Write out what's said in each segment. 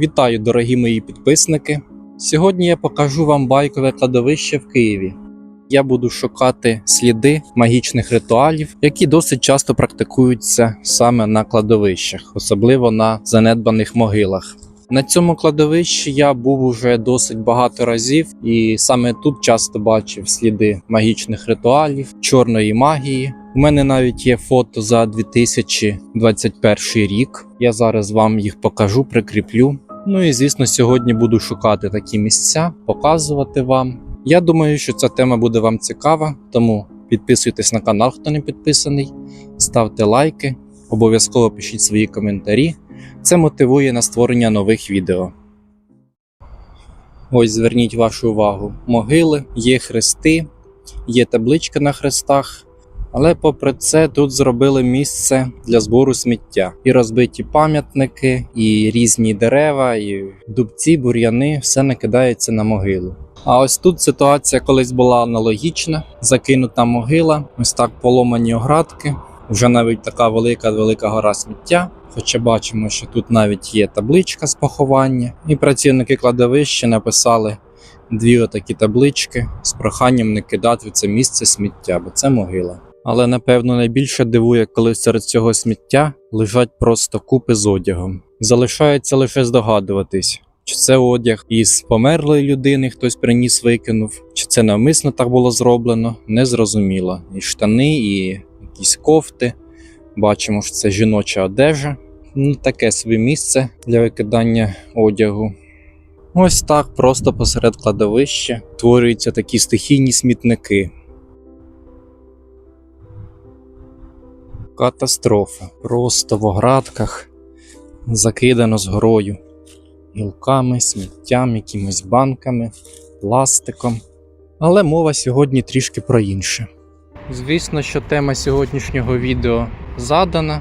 Вітаю, дорогі мої підписники. Сьогодні я покажу вам байкове кладовище в Києві. Я буду шукати сліди магічних ритуалів, які досить часто практикуються саме на кладовищах, особливо на занедбаних могилах. На цьому кладовищі я був уже досить багато разів, і саме тут часто бачив сліди магічних ритуалів, чорної магії. У мене навіть є фото за 2021 рік. Я зараз вам їх покажу, прикріплю. Ну і звісно, сьогодні буду шукати такі місця, показувати вам. Я думаю, що ця тема буде вам цікава, тому підписуйтесь на канал, хто не підписаний, ставте лайки, обов'язково пишіть свої коментарі. Це мотивує на створення нових відео. Ось зверніть вашу увагу: могили, є хрести, є таблички на хрестах. Але попри це тут зробили місце для збору сміття. І розбиті пам'ятники, і різні дерева, і дубці, бур'яни, все накидається на могилу. А ось тут ситуація колись була аналогічна: закинута могила, ось так поломані оградки, вже навіть така велика велика гора сміття. Хоча бачимо, що тут навіть є табличка з поховання, і працівники кладовища написали дві отакі таблички з проханням не кидати в це місце сміття, бо це могила. Але напевно найбільше дивує, коли серед цього сміття лежать просто купи з одягом. Залишається лише здогадуватись, чи це одяг із померлої людини хтось приніс, викинув, чи це навмисно так було зроблено, незрозуміло. І штани, і якісь кофти. Бачимо, що це жіноча одежа. Ну, таке собі місце для викидання одягу. Ось так просто посеред кладовища творюються такі стихійні смітники. Катастрофа. Просто в оградках закидано з горою. Гілками, сміттям, якимись банками, пластиком. Але мова сьогодні трішки про інше. Звісно, що тема сьогоднішнього відео задана,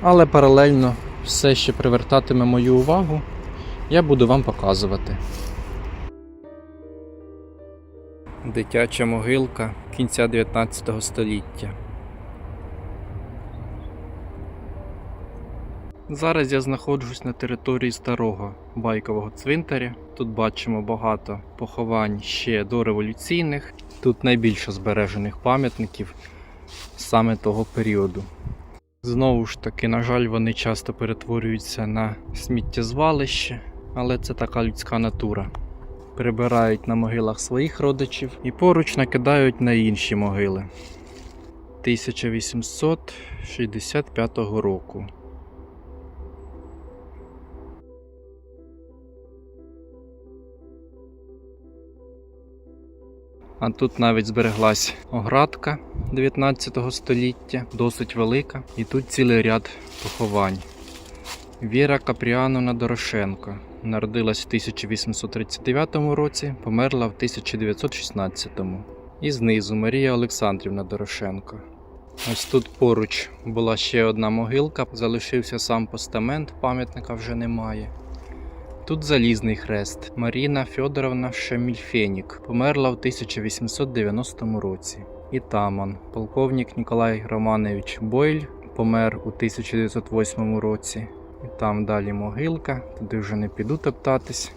але паралельно все ще привертатиме мою увагу, я буду вам показувати. Дитяча могилка кінця 19 століття. Зараз я знаходжусь на території старого байкового цвинтаря. Тут бачимо багато поховань ще дореволюційних. Тут найбільше збережених пам'ятників саме того періоду. Знову ж таки, на жаль, вони часто перетворюються на сміттєзвалище, але це така людська натура. Прибирають на могилах своїх родичів і поруч накидають на інші могили. 1865 року. А тут навіть збереглась оградка 19 століття, досить велика, і тут цілий ряд поховань. Віра Капріановна Дорошенко народилась в 1839 році, померла в 1916. І знизу Марія Олександрівна Дорошенко. Ось тут поруч була ще одна могилка, залишився сам постамент, пам'ятника вже немає. Тут залізний хрест. Маріна Фьодоровна Шамільфенік померла в 1890 році. І Таман, полковник Ніколай Романович Бойль, помер у 1908 році. І там далі могилка, туди вже не піду топтатись.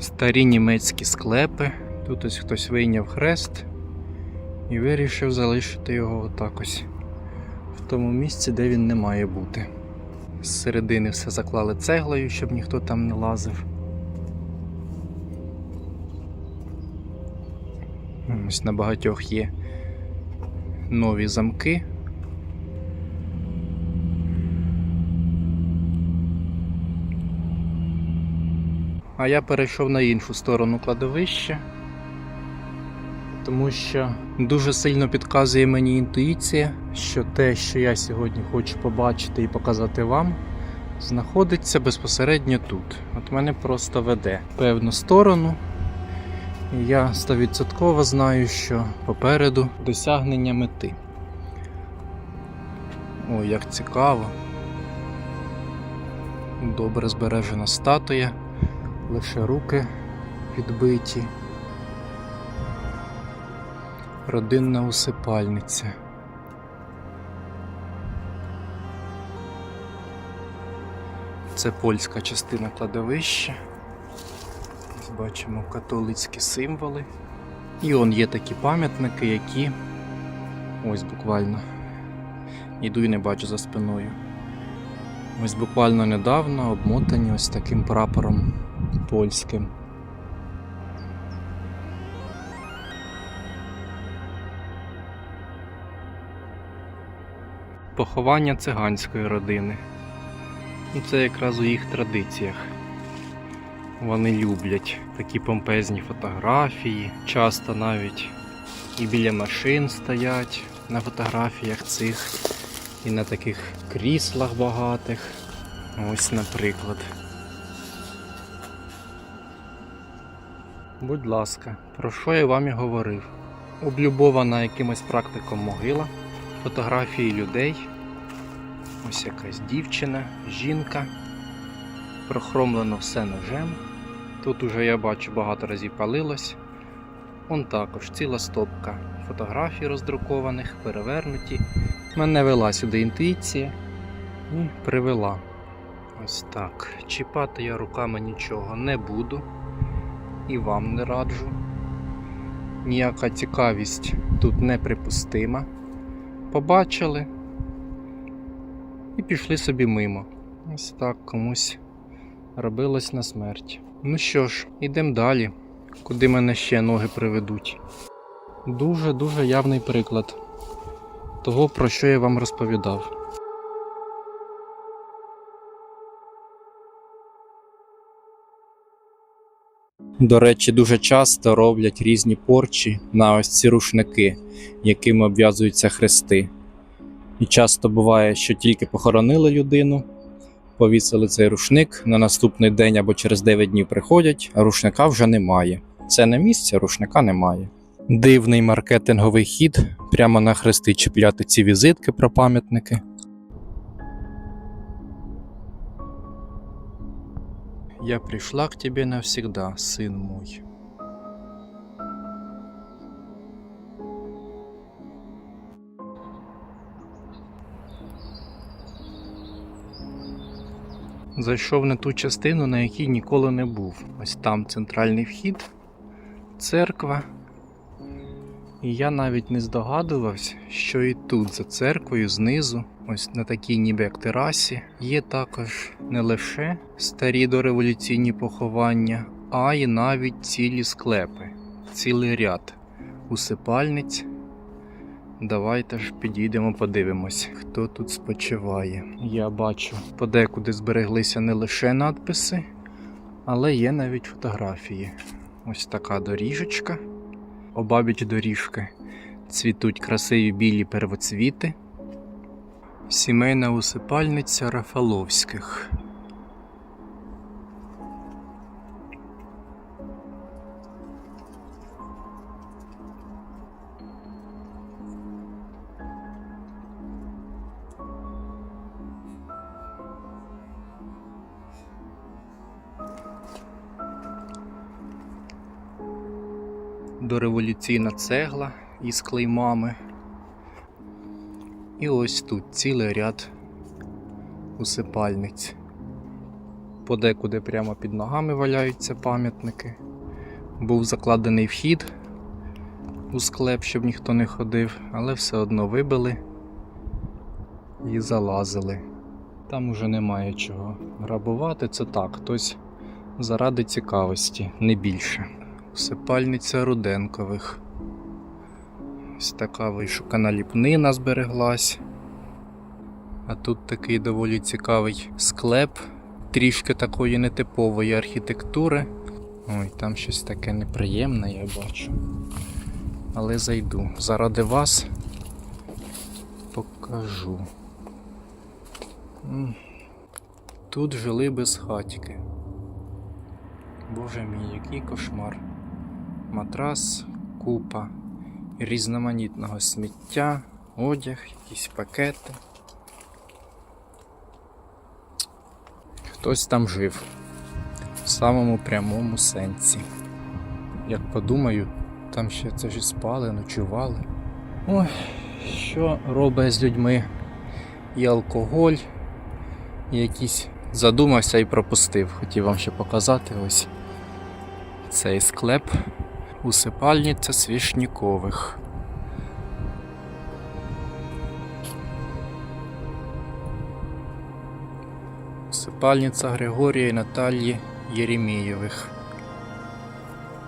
Старі німецькі склепи. Тут ось хтось вийняв хрест і вирішив залишити його отак ось в тому місці, де він не має бути. З середини все заклали цеглою, щоб ніхто там не лазив. Ось на багатьох є нові замки. А я перейшов на іншу сторону кладовища, тому що дуже сильно підказує мені інтуїція, що те, що я сьогодні хочу побачити і показати вам, знаходиться безпосередньо тут. От мене просто веде певну сторону. І я 100% знаю, що попереду досягнення мети. Ой, як цікаво. Добре збережена статуя, лише руки відбиті. Родинна усипальниця. Це польська частина кладовища. Бачимо католицькі символи. І он є такі пам'ятники, які ось буквально іду і не бачу за спиною. Ось буквально недавно обмотані ось таким прапором польським. Поховання циганської родини. Ну, Це якраз у їх традиціях. Вони люблять такі помпезні фотографії, часто навіть і біля машин стоять на фотографіях цих, і на таких кріслах багатих. Ось, наприклад. Будь ласка, про що я вам і говорив? Облюбована якимось практиком могила, фотографії людей. Ось якась дівчина, жінка. Прохромлено все ножем. Тут уже я бачу багато разів палилось. Он також ціла стопка фотографій роздрукованих, перевернуті. Мене вела сюди інтуїція і привела. Ось так. Чіпати я руками нічого не буду і вам не раджу. Ніяка цікавість тут неприпустима. Побачили і пішли собі мимо. Ось так комусь робилось на смерть. Ну що ж, ідемо далі, куди мене ще ноги приведуть. Дуже-дуже явний приклад того, про що я вам розповідав. До речі, дуже часто роблять різні порчі на ось ці рушники, якими обв'язуються хрести. І часто буває, що тільки похоронили людину, повісили цей рушник, на наступний день або через 9 днів приходять, а рушника вже немає. Це не місце, рушника немає. Дивний маркетинговий хід прямо на хрести чіпляти ці візитки про пам'ятники. Я пришла к тебе навсегда, сын мой. Зайшов на ту частину, на якій ніколи не був. Ось там центральний вхід, церква. І я навіть не здогадувався, що і тут, за церквою, знизу, ось на такій ніби як терасі, є також не лише старі дореволюційні поховання, а й навіть цілі склепи, цілий ряд усипальниць. Давайте ж підійдемо, подивимось, хто тут спочиває. Я бачу, подекуди збереглися не лише надписи, але є навіть фотографії. Ось така доріжечка. Обабіч доріжки цвітуть красиві білі первоцвіти. Сімейна усипальниця Рафаловських. Дореволюційна цегла із клеймами. І ось тут цілий ряд усипальниць. Подекуди прямо під ногами валяються пам'ятники. Був закладений вхід у склеп, щоб ніхто не ходив, але все одно вибили і залазили. Там уже немає чого грабувати, це так, хтось заради цікавості, не більше. Усипальниця Руденкових. Ось така вишукана ліпнина збереглась. А тут такий доволі цікавий склеп, трішки такої нетипової архітектури. Ой, там щось таке неприємне, я бачу. Але зайду. Заради вас покажу. Тут жили без хатьки. Боже мій, який кошмар. Матрас, купа різноманітного сміття, одяг, якісь пакети. Хтось там жив в самому прямому сенсі. Як подумаю, там ще це ж спали, ночували. Ой, що робить з людьми і алкоголь, і якісь задумався і пропустив. Хотів вам ще показати ось цей склеп усипальниця свішнікових. Усипальниця Григорія і Наталії Єремієвих.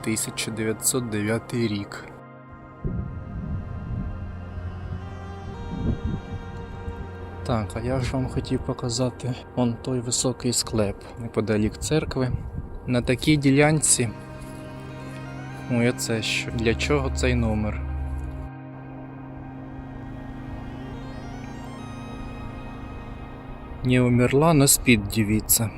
1909 рік. Так, а я ж вам хотів показати он той високий склеп неподалік церкви. На такій ділянці. А це що? Для чого цей номер? Не умерла, но спит девица.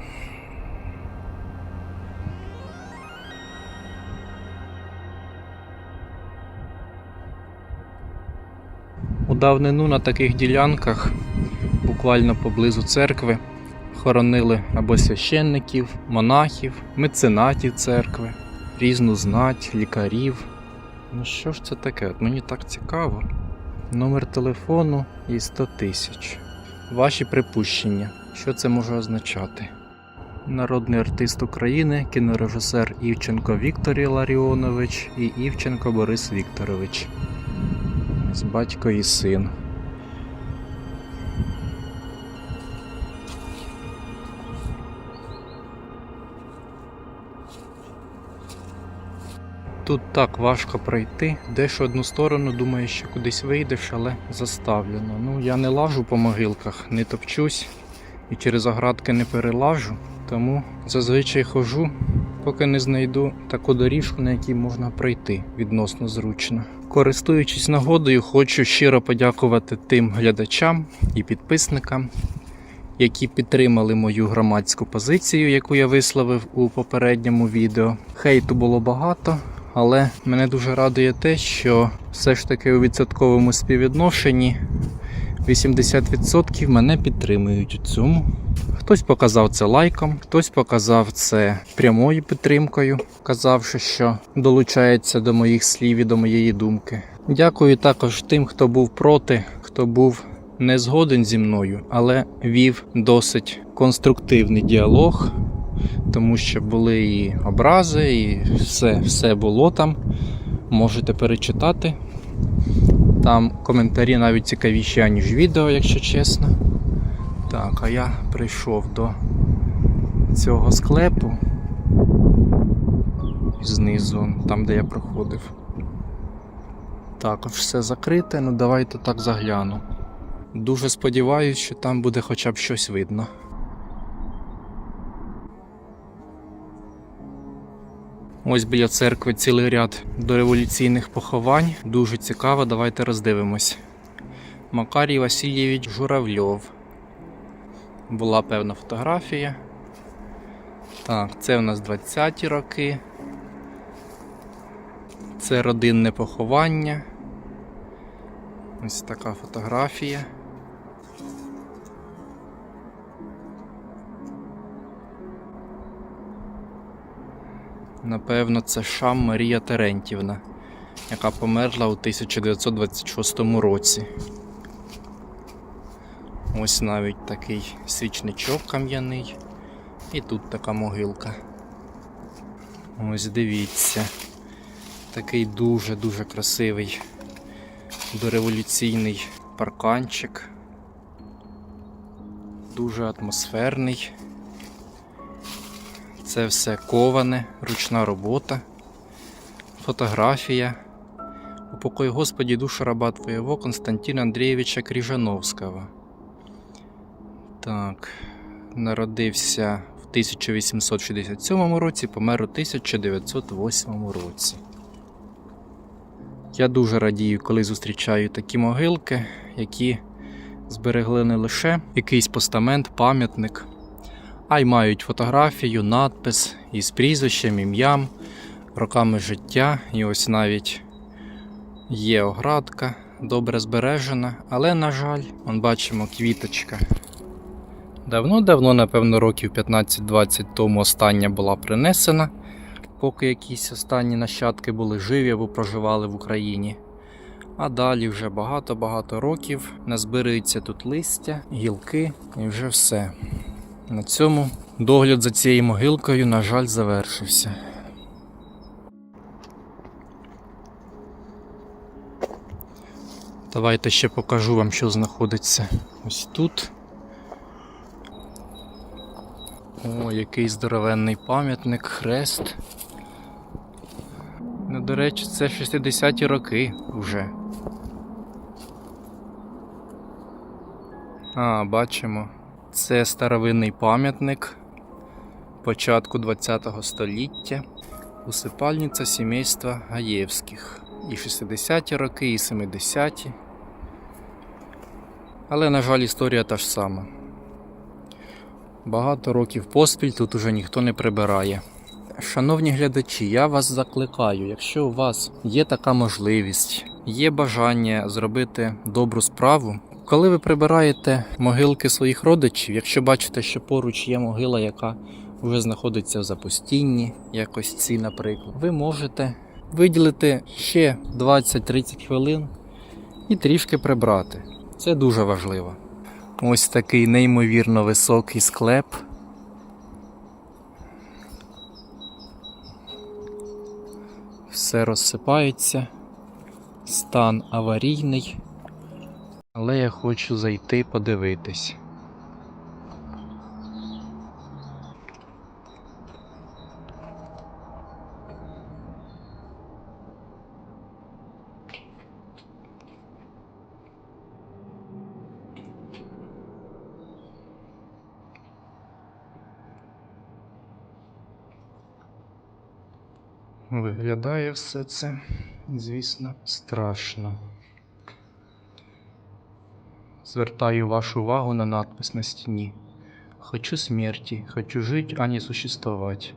У давнину на таких ділянках, буквально поблизу церкви, хоронили або священників, монахів, меценатів церкви, різну знать, лікарів. Ну що ж це таке? От мені так цікаво. Номер телефону і 100 тисяч. Ваші припущення. Що це може означати? Народний артист України, кінорежисер Івченко Віктор Іларіонович і Івченко Борис Вікторович. Ось батько і син. Тут так важко пройти. В одну сторону, думаєш, що кудись вийдеш, але заставлено. Ну, я не лажу по могилках, не топчусь і через оградки не перелажу. Тому зазвичай хожу, поки не знайду таку доріжку, на якій можна пройти відносно зручно. Користуючись нагодою, хочу щиро подякувати тим глядачам і підписникам, які підтримали мою громадську позицію, яку я висловив у попередньому відео. Хейту було багато, але мене дуже радує те, що все ж таки у відсотковому співвідношенні 80% мене підтримують у цьому. Хтось показав це лайком, хтось показав це прямою підтримкою, казавши, що долучається до моїх слів і до моєї думки. Дякую також тим, хто був проти, хто був не згоден зі мною, але вів досить конструктивний діалог, тому що були і образи, і все, все було там. Можете перечитати. Там коментарі навіть цікавіші, аніж відео, якщо чесно. Так, а я прийшов до цього склепу знизу, там де я проходив. Також все закрите, ну давайте так загляну. Дуже сподіваюся, що там буде хоча б щось видно. Ось біля церкви цілий ряд дореволюційних поховань. Дуже цікаво, давайте роздивимось. Макарій Васильєвич Журавльов. Була певна фотографія. Так, це у нас 20-ті роки. Це родинне поховання. Ось така фотографія. Напевно, це Шам Марія Терентівна, яка померла у 1926 році. Ось навіть такий свічничок кам'яний. І тут така могилка. Ось дивіться. Такий дуже-дуже красивий дореволюційний парканчик. Дуже атмосферний. Це все коване, ручна робота, фотографія. Упокой Господі душу раба Твоєго Константина Андрійовича Кріжановського. Так, народився в 1867 році, помер у 1908 році. Я дуже радію, коли зустрічаю такі могилки, які зберегли не лише якийсь постамент, пам'ятник, а й мають фотографію, надпис із прізвищем, ім'ям, роками життя. І ось навіть є оградка, добре збережена, але, на жаль, он бачимо квіточка Давно-давно, напевно, років 15-20 тому остання була принесена, поки якісь останні нащадки були живі або проживали в Україні. А далі вже багато-багато років назбирується тут листя, гілки і вже все. На цьому догляд за цією могилкою, на жаль, завершився. Давайте ще покажу вам, що знаходиться ось тут. О, який здоровенний пам'ятник, хрест. Ну, до речі, це 60-ті роки вже. А, бачимо. Це старовинний пам'ятник початку ХХ століття. Усипальниця сімейства Гаєвських. І 60-ті роки, і 70-ті. Але, на жаль, історія та ж сама. Багато років поспіль тут уже ніхто не прибирає. Шановні глядачі, я вас закликаю, якщо у вас є така можливість, є бажання зробити добру справу, коли ви прибираєте могилки своїх родичів, якщо бачите, що поруч є могила, яка вже знаходиться в запустінні, якось ці, наприклад, ви можете виділити ще 20-30 хвилин і трішки прибрати. Це дуже важливо. Ось такий неймовірно високий склеп. Все розсипається, стан аварійний, але я хочу зайти подивитись. Виглядає все це, звісно, страшно. Звертаю вашу увагу на надпис на стіні. Хочу смерті, хочу жить, а не существовать.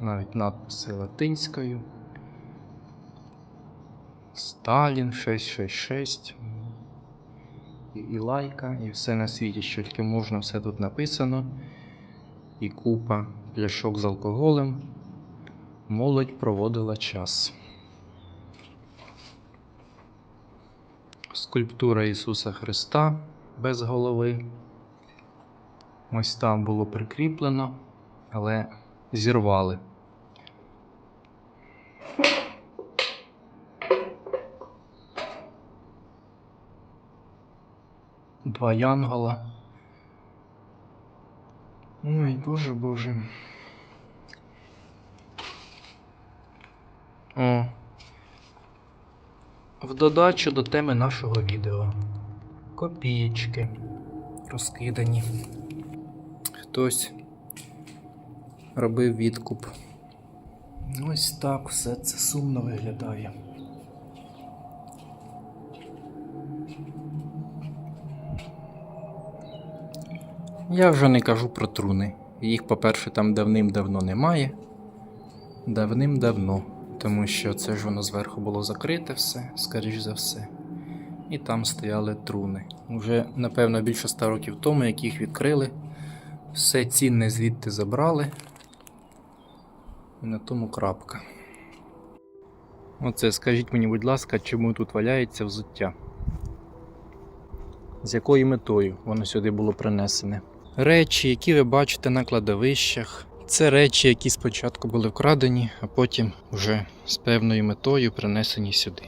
Навіть надписи латинською. Сталін 666. І, і лайка, і все на світі, що тільки можна, все тут написано. І купа пляшок з алкоголем. Молодь проводила час. Скульптура Ісуса Христа без голови. Ось там було прикріплено, але зірвали. Два янгола. Ой, боже боже. О. В додачу до теми нашого відео. Копієчки розкидані. Хтось робив відкуп. Ось так все це сумно виглядає. Я вже не кажу про труни. Їх, по-перше, там давним-давно немає. Давним-давно. Тому що це ж воно зверху було закрите все, скоріш за все. І там стояли труни. Уже, напевно, більше ста років тому, як їх відкрили, все цінне звідти забрали. І на тому крапка. Оце скажіть мені, будь ласка, чому тут валяється взуття? З якою метою воно сюди було принесене? Речі, які ви бачите на кладовищах, це речі, які спочатку були вкрадені, а потім вже з певною метою принесені сюди.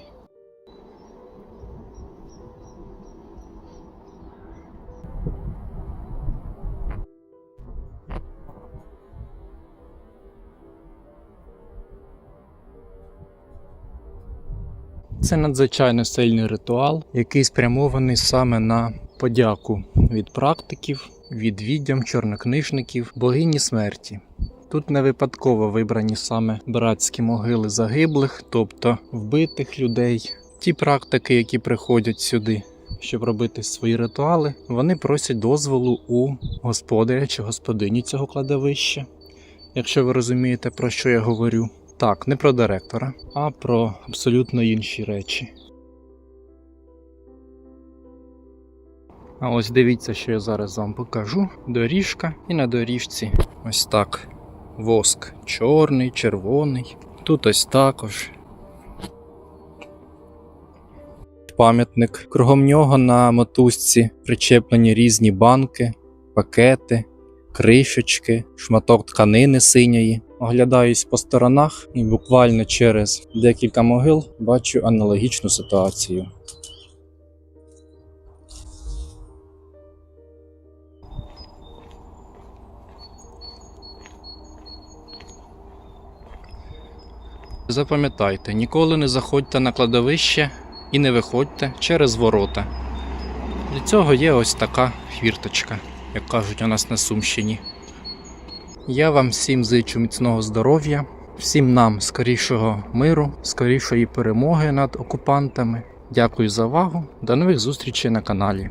Це надзвичайно сильний ритуал, який спрямований саме на подяку від практиків, від відьом, чорнокнижників, богині смерті. Тут не випадково вибрані саме братські могили загиблих, тобто вбитих людей. Ті практики, які приходять сюди, щоб робити свої ритуали, вони просять дозволу у господаря чи господині цього кладовища. Якщо ви розумієте, про що я говорю. Так, не про директора, а про абсолютно інші речі. А ось дивіться, що я зараз вам покажу. Доріжка, і на доріжці ось так. Воск чорний, червоний. Тут ось також. Пам'ятник. Кругом нього на мотузці причеплені різні банки, пакети, кришечки, шматок тканини синьої. Оглядаюсь по сторонах і буквально через декілька могил бачу аналогічну ситуацію. Запам'ятайте, ніколи не заходьте на кладовище і не виходьте через ворота. Для цього є ось така фірточка, як кажуть у нас на Сумщині. Я вам всім зичу міцного здоров'я, всім нам скорішого миру, скорішої перемоги над окупантами. Дякую за увагу. До нових зустрічей на каналі.